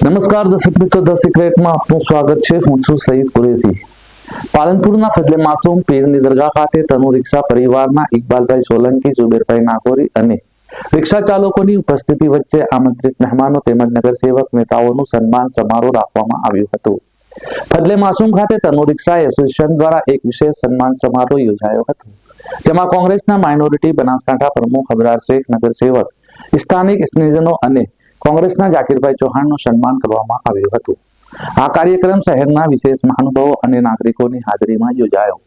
નમસ્કાર દર્શક મિત્રો, ધ સિક્રેટમાં આપનું સ્વાગત છે. હું છું સઈદ કુરેશી. પાલનપુરના ફજલે માસૂમ પીરની દરગાહ ખાતે તનુ રિક્ષા પરિવારના ઇકબાલભાઈ સોલંકી જુબેરભાઈ નાગોરી અને રિક્ષા ચાલકોની ઉપસ્થિતિ વચ્ચે આમંત્રિત મહેમાનો તેમજ નગરસેવક નેતાઓનું સન્માન સમારોહ રાખવામાં આવ્યું હતું. ફજલે માસૂમ ખાતે તનુ રિક્ષા એસોસિએશન દ્વારા એક વિશેષ સન્માન સમારોહ યોજાયો હતો. જેમાં કોંગ્રેસના માઇનોરિટી બનાસકાંઠા પ્રમુખ અબરાર શેખ, નગરસેવક, સ્થાનિક સ્નેહજનો અને કોંગ્રેસના જાકીરભાઈ ચૌહાણનું સન્માન કરવામાં આવ્યું હતું. આ કાર્યક્રમ શહેરના વિશેષ મહાનુભાવો અને નાગરિકોની હાજરીમાં યોજાયો.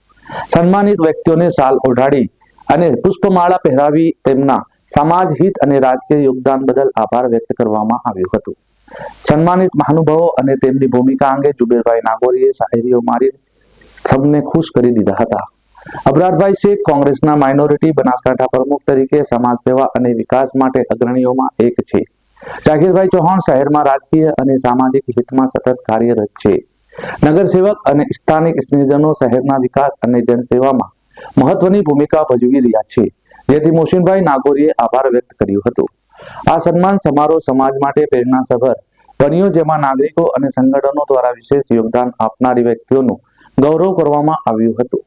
સન્માનિત વ્યક્તિઓને સાલ ઓઢાડી અને પુષ્પમાળા પહેરાવી તેમના સમાજ હિત અને રાજકીય યોગદાન બદલ આભાર વ્યક્ત કરવામાં આવ્યો હતો. સન્માનિત મહાનુભાવો અને તેમની ભૂમિકા અંગે જુબેરભાઈ નાગોરીએ શાયરીઓ મારી સૌને ખુશ કરી દીધા હતા. અબરાધભાઈ શેખ કોંગ્રેસના માઇનોરિટી બનાસકાંઠા પ્રમુખ તરીકે સમાજ સેવા અને વિકાસ માટે અગ્રણીઓમાં એક છે. જાગીરભાઈ ચૌહાણ શહેરમાં રાજકીય અને સામાજિક હિતમાં સતત કાર્યરત છે. નગરસેવક અને સ્થાનિક સ્નેહજનો શહેરના વિકાસ અને જનસેવામાં મહત્વની ભૂમિકા ભજવી રહ્યા છે. જેથી મોશીનભાઈ નાગોરીએ આભાર વ્યક્ત કર્યો હતો. આ સન્માન સમારોહ સમાજ માટે પ્રેરણાસભર બન્યો જેમાં નાગરિકો અને સંગઠનો દ્વારા વિશેષ યોગદાન આપનારી વ્યક્તિઓનું ગૌરવ કરવામાં આવ્યું હતું.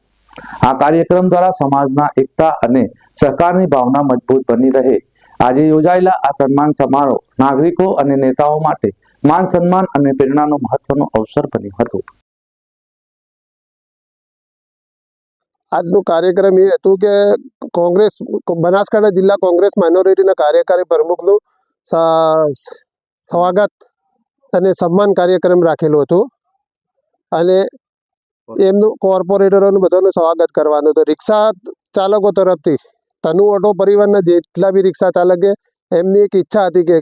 આ કાર્યક્રમ દ્વારા સમાજના એકતા અને સહકારની ભાવના મજબૂત બની રહે આજે યોજાયેલા આ સન્માન સમારોહ નાગરિકો અને નેતાઓ માટે માન સન્માન અને પ્રેરણાનો મહત્વનો અવસર બન્યો હતો. આજનો કાર્યક્રમ એ હતું કે કોંગ્રેસ બનાસકાંઠા જિલ્લા કોંગ્રેસ માઇનોરિટીના કાર્યકારી પ્રમુખનું સ્વાગત અને સન્માન કાર્યક્રમ રાખેલો હતો. અને એમનું કોર્પોરેટરોનું બધાનું સ્વાગત કરવાનું હતું. રિક્ષા ચાલકો તરફથી તનુ ઓટો પરિવારના જેટલા બી રિક્ષા ચાલકે, એમની એક ઈચ્છા હતી કે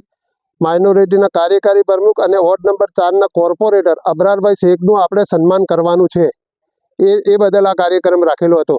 માઇનોરિટીના કાર્યકારી પ્રમુખ અને વોર્ડ નંબર ચારના કોર્પોરેટર અબરારભાઈ શેખનું આપણે સન્માન કરવાનું છે. એ એ બદલ આ કાર્યક્રમ રાખેલો હતો.